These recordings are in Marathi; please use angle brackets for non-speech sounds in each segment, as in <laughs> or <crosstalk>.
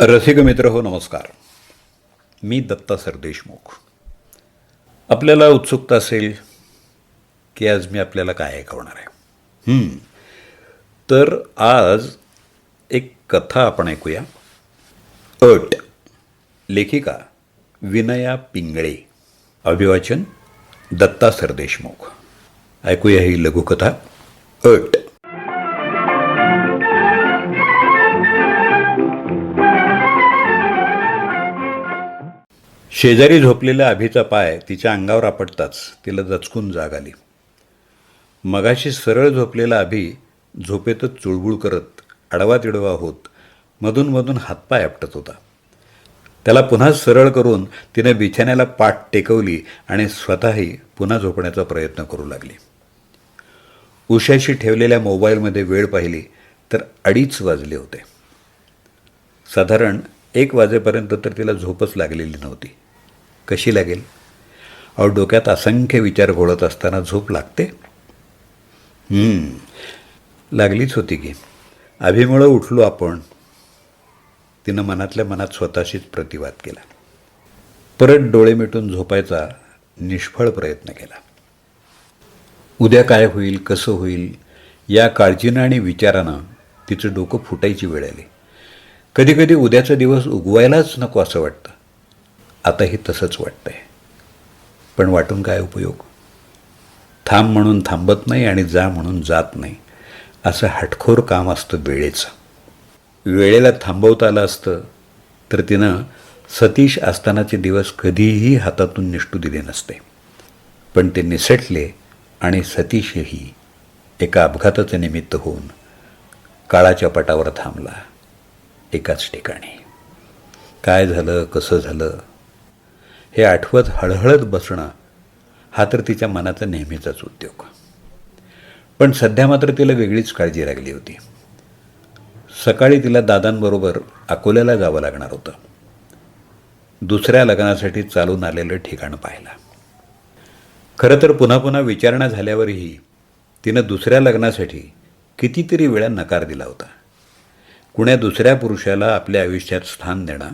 रसिक मित्र हो नमस्कार. मी दत्ता सरदेशमुख. आपल्याला उत्सुकता असेल की आज मी आपल्याला काय ऐकवणार आहे. तर आज एक कथा आपण ऐकूया. अट लेखिका विनया पिंगळे. अभिवाचन दत्ता सरदेशमुख. ऐकूया ही लघुकथा. अट शेजारी झोपलेल्या अभिचा पाय तिच्या अंगावर आपटताच तिला दचकून जाग आली. मगाशी सरळ झोपलेला अभि झोपेतच चुळबुळ करत आडवा तिडवा होत मधून मधून हातपाय आपटत होता. त्याला पुन्हा सरळ करून तिने बिछाण्याला पाठ टेकवली आणि स्वतःही पुन्हा झोपण्याचा प्रयत्न करू लागली. उशाशी ठेवलेल्या मोबाईलमध्ये वेळ पाहिली तर अडीच वाजले होते. साधारण एक वाजेपर्यंत तर तिला झोपच लागलेली नव्हती. कशी लागेल? अहो डोक्यात असंख्य विचार घोळत असताना झोप लागते? हम्म, लागलीच होती की. अभिमुळं उठलो आपण. तिनं मनातल्या मनात स्वतःशीच प्रतिवाद केला. परत डोळे मिटून झोपायचा निष्फळ प्रयत्न केला. उद्या काय होईल कसं होईल या काळजीनं आणि विचारानं तिचं डोकं फुटायची वेळ आली. कधीकधी उद्याचा दिवस उगवायलाच नको असं वाटतं. आताही तसंच वाटतंय. पण वाटून काय उपयोग? थांब म्हणून थांबत नाही आणि जा म्हणून जात नाही. असं हटखोर काम असतं वेळेचं. वेळेला थांबवता आलं असतं तर तिनं सतीश असतानाचे दिवस कधीही हातातून निष्ठू दिले नसते. पण ते निसटले आणि सतीशही एका अपघाताचं निमित्त होऊन काळाच्या पटावर थांबला एकाच ठिकाणी. काय झालं कसं झालं हे आठवत हळहळत बसणं हा तर तिच्या मनाचा नेहमीचाच उद्योग. पण सध्या मात्र तिला वेगळीच काळजी लागली होती. सकाळी तिला दादांबरोबर अकोल्याला जावं लागणार होतं. दुसऱ्या लग्नासाठी चालून आलेलं ठिकाण पाहायला खरं तर पुन्हा पुन्हा विचारणा झाल्यावरही तिनं दुसऱ्या लग्नासाठी कितीतरी वेळा नकार दिला होता. कुण्या दुसऱ्या पुरुषाला आपल्या आयुष्यात स्थान देणं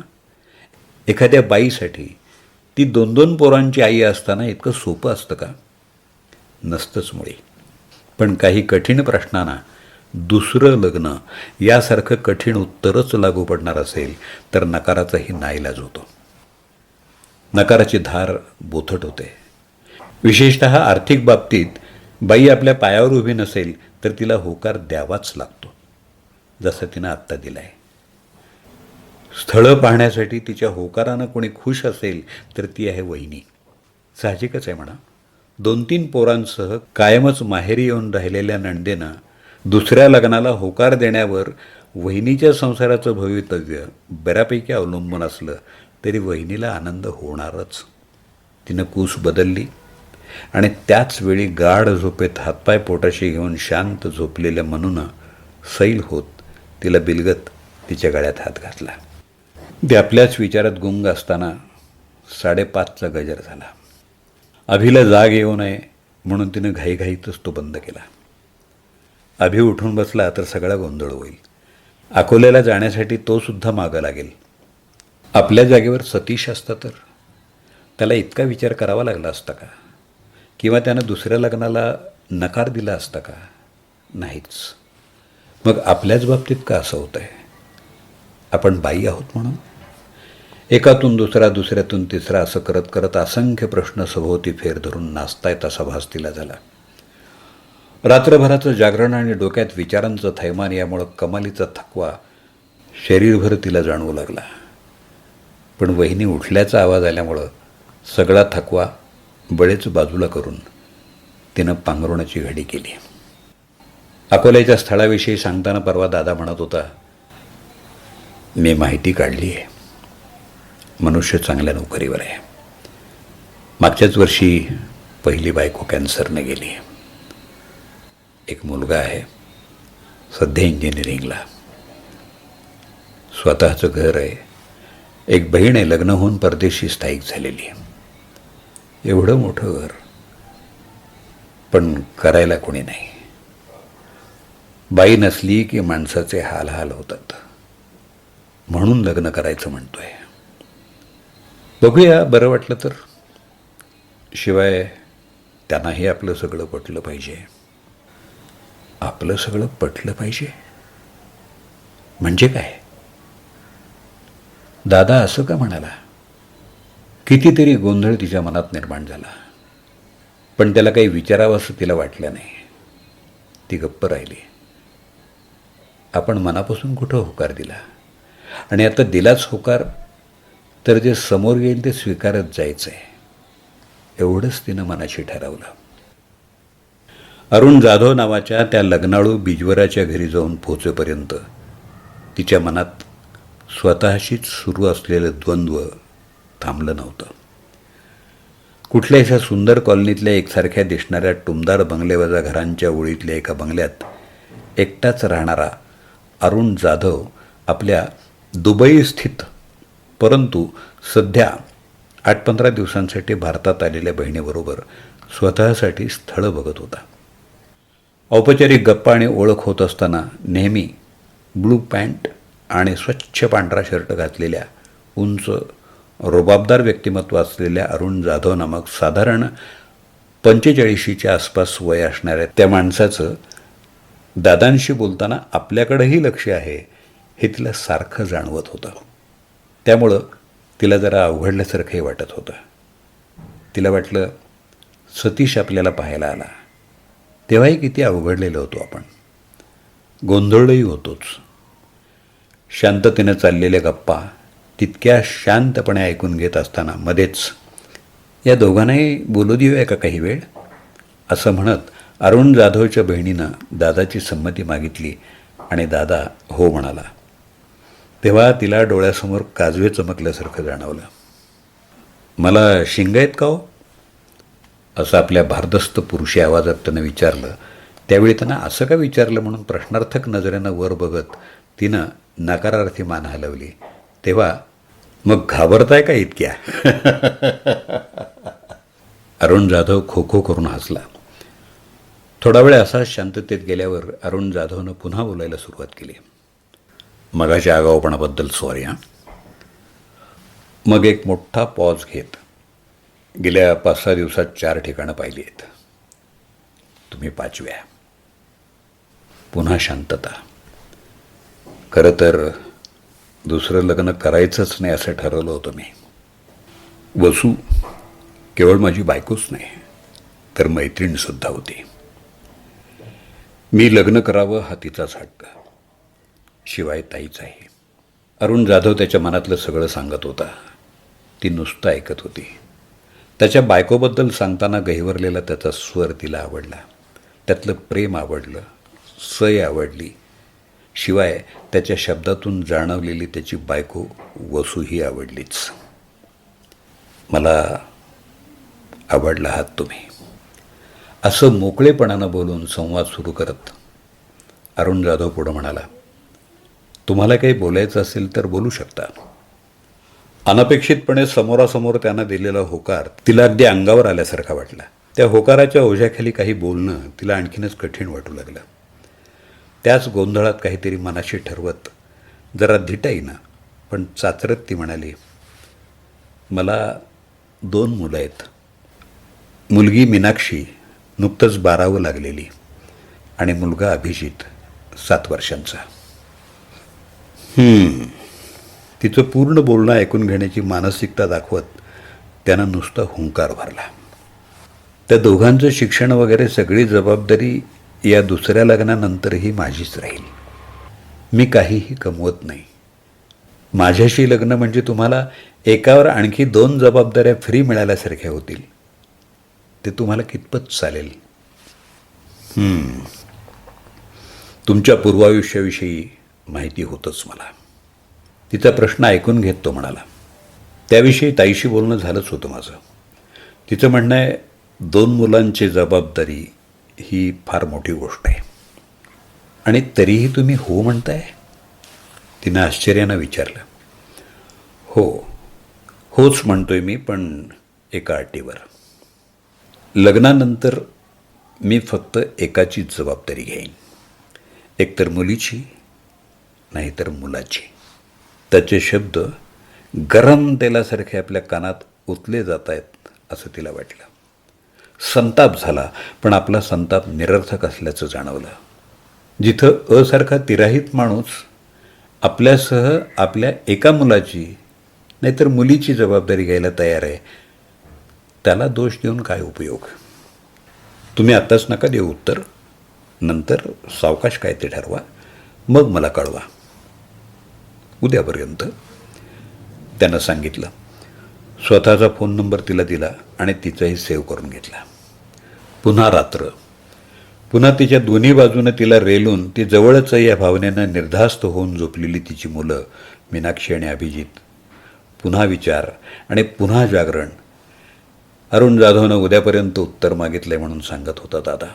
एखाद्या बाईसाठी ती दोन दोन पोरांची आई असताना इतकं सोपं असतं का? नसतंच मुळे. पण काही कठीण प्रश्नांना दुसरं लग्न यासारखं कठीण उत्तरच लागू पडणार असेल तर नकाराचाही नाईलाज होतो. नकाराची धार बोथट होते. विशेषत आर्थिक बाबतीत बाई आपल्या पायावर उभी नसेल तर तिला होकार द्यावाच लागतो जसं तिनं आत्ता दिलाय. स्थळं पाहण्यासाठी तिच्या होकारानं कोणी खुश असेल तर ती आहे वहिनी. साहजिकच आहे म्हणा. दोन तीन पोरांसह कायमच माहेरी येऊन राहिलेल्या नंदेनं दुसऱ्या लग्नाला होकार देण्यावर वहिनीच्या संसाराचं भवितव्य बऱ्यापैकी अवलंबून असलं तरी वहिनीला आनंद होणारच. तिनं कूस बदलली आणि त्याच वेळी गाढ झोपेत हातपाय पोटाशी घेऊन शांत झोपलेल्या मनूनं सैल होत तिला बिलगत तिच्या गळ्यात हात घातला. ते आपल्याच विचारात गुंग असताना साडेपाचचा गजर झाला. अभिला जाग येऊ नये म्हणून तिनं घाईघाईतच तो बंद केला. अभि उठून बसला तर सगळा गोंधळ होईल. अकोल्याला जाण्यासाठी तो सुद्धा मागं लागेल. आपल्या जागेवर सतीश असता तर? त्याला इतका विचार करावा लागला असता का? किंवा त्यानं दुसऱ्या लग्नाला नकार दिला असता का? नाहीच. मग आपल्याच बाबतीत का असं होतं आहे आपण बाई आहोत म्हणून? एकातून दुसरा दुसऱ्यातून तिसरा असं करत करत असंख्य प्रश्न सभोवती फेर धरून नाचतायत असा भास तिला झाला. रात्रभराचं जागरण आणि डोक्यात विचारांचं थैमान यामुळं कमालीचा थकवा शरीरभर तिला जाणवू लागला. पण वहिनी उठल्याचा आवाज आल्यामुळं सगळा थकवा बळेच बाजूला करून तिनं पांघरुणाची घडी केली. अकोल्याच्या स्थळाविषयी सांगताना परवा दादा म्हणत होता मी माहिती काढली आहे मनुष्य चांगल्या नोकरीवर आहे. मागच्याच वर्षी पहिली बायको कॅन्सरने गेली. एक मुलगा आहे सध्या इंजिनिअरिंगला. स्वतःचं घर आहे. एक बहीण आहे लग्न होऊन परदेशी स्थायिक झालेली आहे. एवढं मोठं घर पण करायला कोणी नाही. बाई नसली की माणसाचे हाल हाल होतात. म्हणून लग्न करायचं म्हणतोय. बघूया बरं वाटलं तर. शिवाय त्यांनाही आपलं सगळं पटलं पाहिजे. आपलं सगळं पटलं पाहिजे? म्हणजे काय? दादा असं का म्हणाला? कितीतरी गोंधळ तिच्या मनात निर्माण झाला. पण त्याला काही विचारावं असं तिला वाटलं नाही. ती गप्प राहिली. आपण मनापासून कुठं होकार दिला? आणि आता दिलाच होकार तर जे समोर येईल ते स्वीकारत जायचं आहे एवढंच तिनं मनाशी ठरवलं. अरुण जाधव नावाच्या त्या लग्नाळू बिजवराच्या घरी जाऊन पोहोचेपर्यंत तिच्या मनात स्वतःशीच सुरू असलेलं द्वंद्व थांबलं नव्हतं. कुठल्या सुंदर कॉलनीतल्या एकसारख्या दिसणाऱ्या टुमदार बंगलेवजा घरांच्या ओळीतल्या एका बंगल्यात एकटाच राहणारा अरुण जाधव आपल्या दुबई स्थित परंतु सध्या आठ पंधरा दिवसांसाठी भारतात आलेल्या बहिणीबरोबर स्वतःसाठी स्थळं बघत होता. औपचारिक गप्पा आणि ओळख होत असताना नेहमी ब्लू पॅन्ट आणि स्वच्छ पांढरा शर्ट घातलेल्या उंच रुबाबदार व्यक्तिमत्व असलेल्या अरुण जाधव नामक साधारण पंचेचाळीशीच्या आसपास वय असणाऱ्या त्या माणसाचं दादांशी बोलताना आपल्याकडेही लक्ष आहे हे तिला सारखं जाणवत होतं. त्यामुळं तिला जरा अवघडल्यासारखंही वाटत होतं. तिला वाटलं सतीश आपल्याला पाहायला आला. तेव्हाही किती अवघडलेलो होतो आपण. गोंधळही होतोच. शांततेनं चाललेल्या गप्पा तितक्या शांतपणे ऐकून घेत असताना मध्येच या दोघांनाही बोलू देऊया का काही वेळ? असं म्हणत अरुण जाधवच्या बहिणीनं दादाची संमती मागितली आणि दादा हो म्हणाला तेव्हा तिला डोळ्यासमोर काजवे चमकल्यासारखं जाणवलं. मला शिंग आहेत का हो? असं आपल्या भारदस्त पुरुषी आवाजात त्यानं विचारलं. त्यावेळी त्यांना असं का विचारलं म्हणून प्रश्नार्थक नजरेनं वर बघत तिनं नकारार्थी मान हलवली. तेव्हा मग घाबरताय का इतक्या? <laughs> अरुण जाधव खो खो करून हसला. थोडा वेळ असा शांततेत गेल्यावर अरुण जाधवनं पुन्हा बोलायला सुरुवात केली. मगाच्या आगाऊपणाबद्दल सॉरी हां. मग एक मोठा पॉज घेत गेल्या पाच सहा दिवसात चार ठिकाणं पाहिली आहेत. तुम्ही पाचव्या. पुन्हा शांतता. खरं तर दुसरं लग्न करायचंच नाही असं ठरवलं होतं मी. वसू केवळ माझी बायकोच नाही तर मैत्रीणसुद्धा होती. मी लग्न करावं हा तिचाच हट्ट शिवाय ताईच आहे. अरुण जाधव त्याच्या मनातलं सगळं सांगत होता. ती नुसतं ऐकत होती. त्याच्या बायकोबद्दल सांगताना गहिवरलेला त्याचा स्वर तिला आवडला. त्यातलं प्रेम आवडलं. सय आवडली. शिवाय त्याच्या शब्दातून जाणवलेली त्याची बायको वसूही आवडलीच. मला आवडला आहात तुम्ही. असं मोकळेपणानं बोलून संवाद सुरू करत अरुण जाधव पुढं म्हणाला तुम्हाला काही बोलायचं असेल तर बोलू शकता. अनपेक्षितपणे समोरासमोर त्यांना दिलेला होकार तिला अगदी अंगावर आल्यासारखा वाटला. त्या होकाराच्या ओझ्याखाली काही बोलणं तिला आणखीनच कठीण वाटू लागलं. त्याच गोंधळात काहीतरी मनाशी ठरवत जरा धिटाईनं पण चाचरत ती म्हणाली मला दोन मुलं आहेत. मुलगी मीनाक्षी नुकतंच बारावं लागलेली आणि मुलगा अभिजित सात वर्षांचा. तिचं पूर्ण बोलणं ऐकून घेण्याची मानसिकता दाखवत त्यानं नुसता हुंकार भरला. त्या दोघांचं शिक्षण वगैरे सगळी जबाबदारी या दुसऱ्या लग्नानंतरही माझीच राहील. मी काहीही कमवत नाही. माझ्याशी लग्न म्हणजे तुम्हाला एकावर आणखी दोन जबाबदाऱ्या फ्री मिळाल्यासारख्या होतील. ते तुम्हाला कितपत चालेल? तुमच्या पूर्वायुष्याविषयी माहिती होतंच मला. तिचा प्रश्न ऐकून घेत तो म्हणाला त्याविषयी ताईशी बोलणं झालंच होतं माझं. तिचं म्हणणं आहे दोन मुलांची जबाबदारी ही फार मोठी गोष्ट आहे. आणि तरीही तुम्ही हो म्हणताय? तिनं आश्चर्यानं विचारलं. हो होच म्हणतोय मी पण एका अटीवर. लग्नानंतर मी फक्त एकाचीच जबाबदारी घेईन. एकतर मुलीची नाहीतर मुलाची. त्याचे शब्द गरम तेलासारखे आपल्या कानात उतले जात आहेत असं तिला वाटलं. संताप झाला पण आपला संताप निरर्थक असल्याचं जाणवलं. जिथं असारखा तिराहित माणूस आपल्यासह आपल्या एका मुलाची नाहीतर मुलीची जबाबदारी घ्यायला तयार आहे त्याला दोष देऊन काय उपयोग? तुम्ही आत्ताच नका देऊ उत्तर. नंतर सावकाश काय ते ठरवा. मग मला कळवा. उद्यापर्यंत त्यानं सांगितलं. स्वतःचा फोन नंबर तिला दिला आणि तिचाही सेव्ह करून घेतला. पुन्हा रात्र. पुन्हा तिच्या दोन्ही बाजूनं तिला रेलून ती जवळच या भावनेनं निर्धास्त होऊन झोपलेली तिची मुलं मीनाक्षी आणि अभिजित. पुन्हा विचार आणि पुन्हा जागरण. अरुण जाधवनं उद्यापर्यंत उत्तर मागितलंय म्हणून सांगत होता दादा.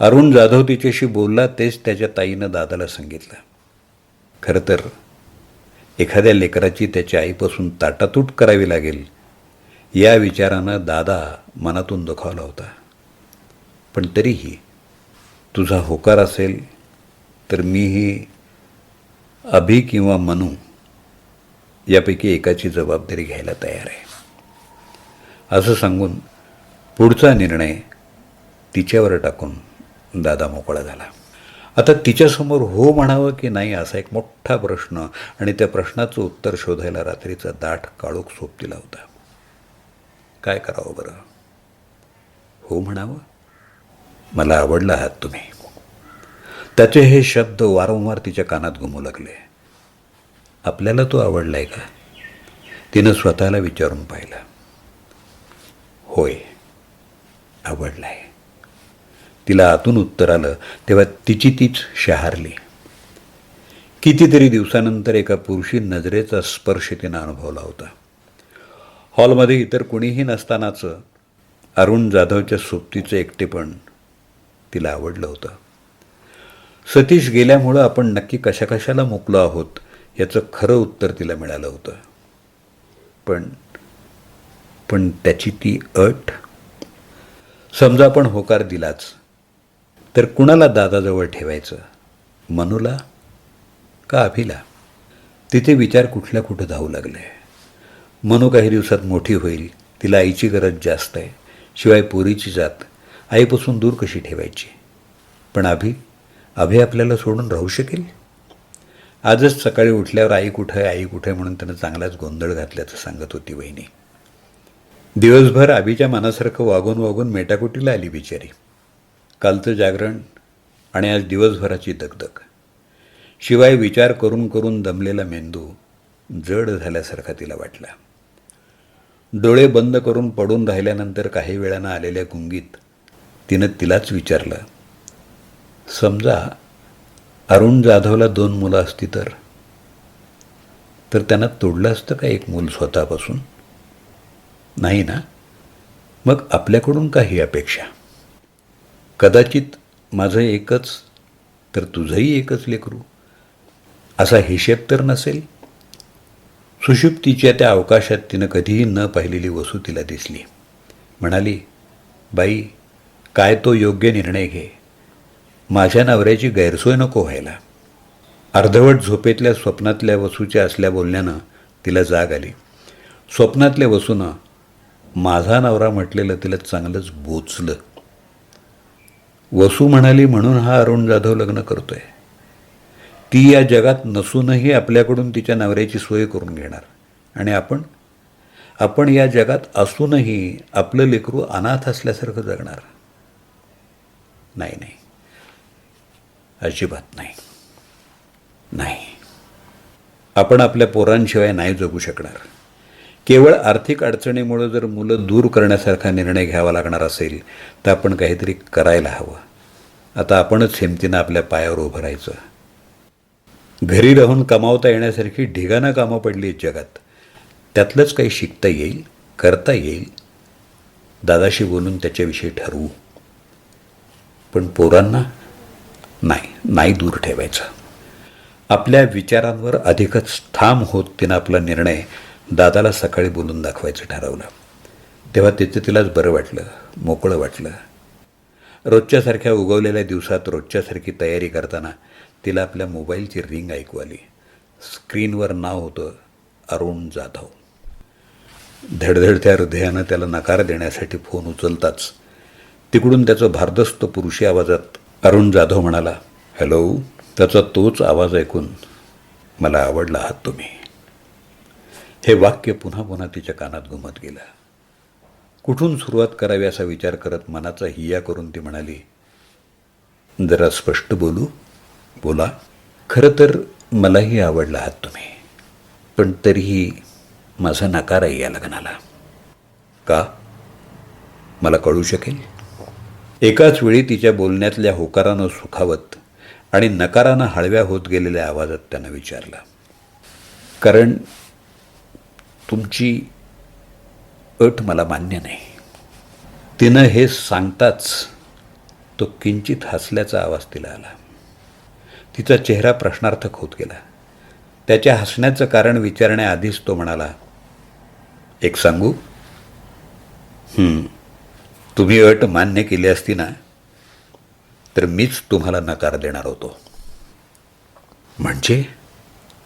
अरुण जाधव तिच्याशी बोलला तेच त्याच्या ताईनं दादाला सांगितलं. खरं तर एखाद्या लेकराची त्याच्या आईपासून ताटातूट करावी लागेल या विचारानं दादा मनातून दुखावला होता. पण तरीही तुझा होकार असेल तर मीही अभि किंवा मनू यापैकी एकाची जबाबदारी घ्यायला तयार आहे. असं सांगून पुढचा निर्णय तिच्यावर टाकून दादा मोकळा झाला. आता तिच्यासमोर हो म्हणावं की नाही असा एक मोठा प्रश्न आणि त्या प्रश्नाचं उत्तर शोधायला रात्रीचा दाट काळोख सोबतीला होता. काय करावं बरं? हो म्हणावं? मला आवडला आहात तुम्ही. त्याचे हे शब्द वारंवार तिच्या कानात घुमू लागले. आपल्याला तो आवडलाय का? तिनं स्वतःला विचारून पाहिलं. होय आवडलाय. तिला आतून उत्तर आलं तेव्हा तिची तीच शहारली. कितीतरी दिवसानंतर एका पुरुषी नजरेचा स्पर्श तिनं अनुभवला होता. हॉलमध्ये इतर कुणीही नसतानाचं अरुण जाधवच्या सोबतीचं एकटेपण तिला आवडलं होतं. सतीश गेल्यामुळं आपण नक्की कशा कशाला मुकलो आहोत याचं खरं उत्तर तिला मिळालं होतं. पण पण त्याची ती अट? समजा आपण होकार दिलाच तर कुणाला दादाजवळ ठेवायचं? मनूला का अभिला? तिथे विचार कुठल्या कुठं धावू लागले. मनू काही दिवसात मोठी होईल तिला आईची गरज जास्त आहे शिवाय पोरीची जात आईपासून दूर कशी ठेवायची? पण अभि अभि आपल्याला सोडून राहू शकेल? आजच सकाळी उठल्यावर आई कुठं आहे आई कुठं आहे म्हणून त्यानं चांगलाच गोंधळ घातल्याचं सांगत होती वहिनी. दिवसभर आबीच्या मनासारखं वागून वागून मेटाकुटीला आली बिचारी. कालचं जागरण आणि आज दिवसभराची दगदग. शिवाय विचार करून करून दमलेला मेंदू जड झाल्यासारखा तिला वाटला. डोळे बंद करून पडून राहिल्यानंतर काही वेळानं आलेल्या गुंगीत तिनं तिलाच विचारलं समजा अरुण जाधवला दोन मुलं असती तर? तर त्यांना तोडलं असतं का एक मूल स्वतःपासून? नाही ना? मग आपल्याकडून काही अपेक्षा. कदाचित माझं एकच तर तुझंही एकच लेकरू. असा हिशेब तर नसेल. सुषुप्तीच्या त्या अवकाशात तिनं कधीही न पाहिलेली वसू तिला दिसली. म्हणाली बाई काय तो योग्य निर्णय घे. माझ्या नवऱ्याची गैरसोय नको व्हायला. अर्धवट झोपेतल्या स्वप्नातल्या वसूच्या असल्या बोलण्यानं तिला जाग आली. स्वप्नातल्या वसूनं माझा नवरा म्हटलेलं तिला चांगलंच बोचलं. वसू म्हणाली म्हणून हा अरुण जाधव लग्न करतोय. ती या जगात नसूनही आपल्याकडून तिच्या नवऱ्याची सोय करून घेणार. आणि आपण आपण या जगात असूनही आपलं लेकरू अनाथ असल्यासारखं जगणार. नाही नाही. अजिबात नाही. नाही. आपण आपल्या पोरांशिवाय नाही जगू शकणार. केवळ आर्थिक अडचणीमुळं जर मुलं दूर करण्यासारखा निर्णय घ्यावा लागणार असेल तर आपण काहीतरी करायला हवं. आता आपणच हिमतीनं आपल्या पायावर उभं राहायचं. घरी राहून कमावता येण्यासारखी ढिगाणं कामं पडली आहेत जगात. त्यातलंच काही शिकता येईल करता येईल. दादाशी बोलून त्याच्याविषयी ठरवू. पण पोरांना नाही नाही दूर ठेवायचं. आपल्या विचारांवर अधिकच ठाम होत तिनं आपला निर्णय दादाला सकाळी बोलून दाखवायचं ठरवलं. तेव्हा तिचं तिलाच बरं वाटलं मोकळं वाटलं. रोजच्यासारख्या उगवलेल्या दिवसात रोजच्यासारखी तयारी करताना तिला आपल्या मोबाईलची रिंग ऐकू आली. स्क्रीनवर नाव होतं अरुण जाधव. धडधडत्या हृदयानं त्याला नकार देण्यासाठी फोन उचलताच तिकडून त्याचं भारदस्त पुरुषी आवाजात अरुण जाधव म्हणाला हॅलो त्याचा तोच आवाज ऐकून मला आवडला आहात तुम्ही. हे वाक्य पुन्हा पुन्हा तिच्या कानात घुमत गेलं. कुठून सुरुवात करावी असा विचार करत मनाचा हिया करून ती म्हणाली जरा स्पष्ट बोलू? बोला. खरं तर मलाही आवडला आहात तुम्ही पण तरीही माझा नकार आहे या लग्नाला. का? मला कळू शकेल? एकाच वेळी तिच्या बोलण्यातल्या होकारानं सुखावत आणि नकारानं हळव्या होत गेलेल्या आवाजात त्यानं विचारलं कारण तुमची अट मला मान्य नाही. तिनं हे सांगताच तो किंचित हसल्याचा आवाज तिला आला. तिचा चेहरा प्रश्नार्थक होत गेला. त्याच्या हसण्याचं कारण विचारण्याआधीच तो म्हणाला एक सांगू? तुम्ही अट मान्य केली असती ना तर मीच तुम्हाला नकार देणार होतो. म्हणजे?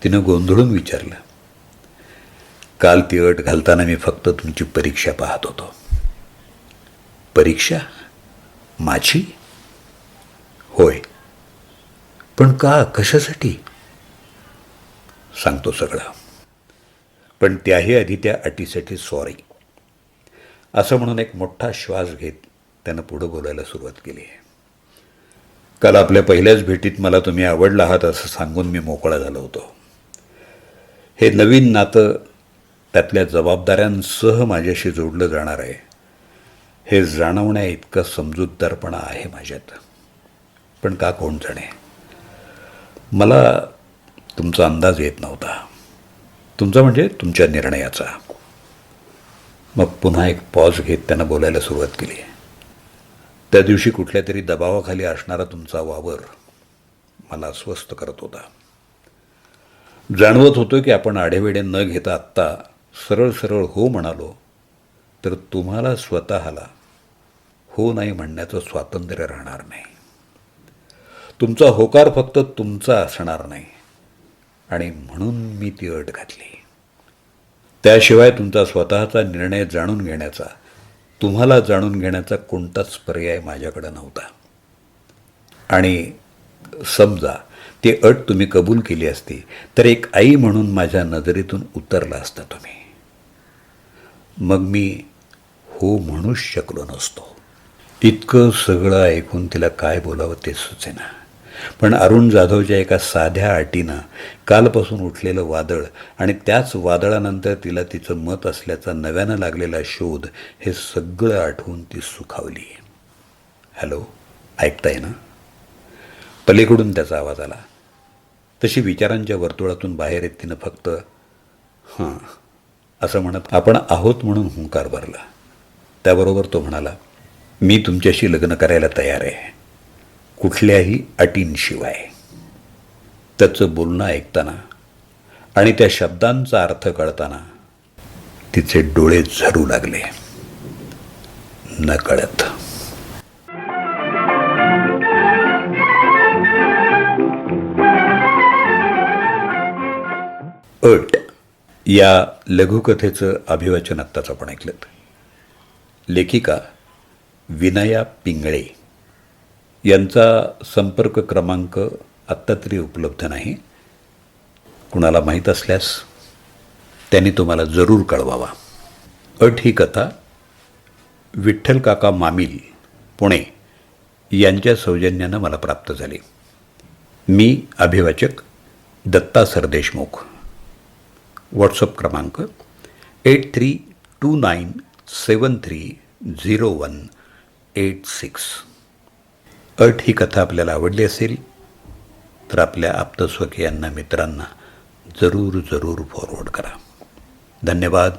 तिनं गोंधळून विचारलं. काल ती अट घालताना मी फक्त तुमची परीक्षा पाहत होतो. परीक्षा? माझी? होय. पण का? कशासाठी? सांगतो सगळं. पण त्याही आधी त्या अटीसाठी सॉरी असं म्हणून एक मोठा श्वास घेत त्यानं पुढं बोलायला सुरुवात केली. आहे काल आपल्या पहिल्याच भेटीत मला तुम्ही आवडला आहात असं सांगून मी मोकळा झालो होतो. हे नवीन नातं त्यातल्या जबाबदाऱ्यांसह माझ्याशी जोडलं जाणार आहे. हे जाणवण्या इतकं समजूतदारपणा आहे माझ्यात. पण का कोण जाणे? मला तुमचा अंदाज येत नव्हता. तुमचा म्हणजे तुमच्या निर्णयाचा. मग पुन्हा एक पॉज घेत त्यांना बोलायला सुरुवात केली. त्या दिवशी कुठल्या तरी दबावाखाली असणारा तुमचा वावर मला अस्वस्थ करत होता. जाणवत होतो की आपण आढेवेढे न घेता आत्ता सरळ सरळ हो म्हणालो तर तुम्हाला स्वतःला हो नाही म्हणण्याचं स्वातंत्र्य राहणार नाही. तुमचा होकार फक्त तुमचा असणार नाही. आणि म्हणून मी ती अट घातली. त्याशिवाय तुमचा स्वतःचा निर्णय जाणून घेण्याचा तुम्हाला जाणून घेण्याचा कोणताच पर्याय माझ्याकडे नव्हता. आणि समजा ती अट तुम्ही कबूल केली असती तर एक आई म्हणून माझ्या नजरेतून उतरला असता तुम्ही. मग मी हो म्हणूच शकलो नसतो. इतकं सगळं ऐकून तिला काय बोलावं ते सुचेना. पण अरुण जाधवच्या एका साध्या अटीनं कालपासून उठलेलं वादळ आणि त्याच वादळानंतर तिला तिचं मत असल्याचा नव्यानं लागलेला शोध हे सगळं आठवून ती सुखावली. हॅलो ऐकताय ना? पलीकडून त्याचा आवाज आला. तशी विचारांच्या वर्तुळातून बाहेर येत तिनं फक्त हां असं म्हणत आपण आहोत म्हणून हुंकार भरला. त्याबरोबर तो म्हणाला मी तुमच्याशी लग्न करायला तयार आहे. कुठल्याही अटींशिवाय. त्याचं बोलणं ऐकताना आणि त्या शब्दांचा अर्थ कळताना तिचे डोळे झरू लागले. नकळत. अट. या लघुकथेचं अभिवाचन आत्ताच आपण ऐकलं लेखिका विनया पिंगळे यांचा संपर्क क्रमांक आत्ता तरी उपलब्ध नाही. कुणाला माहीत असल्यास त्यांनी तुम्हाला जरूर कळवावा. अट ही कथा विठ्ठल काका मामील पुणे यांच्या सौजन्यानं मला प्राप्त झाली. मी अभिवाचक दत्ता सरदेशमुख. व्हॉट्सअप क्रमांक eight three two nine seven three zero one eight six eight ही कथा आपल्याला आवडली असेल तर आपल्या आप्तस्वकीयांना मित्रांना जरूर जरूर फॉरवर्ड करा. धन्यवाद.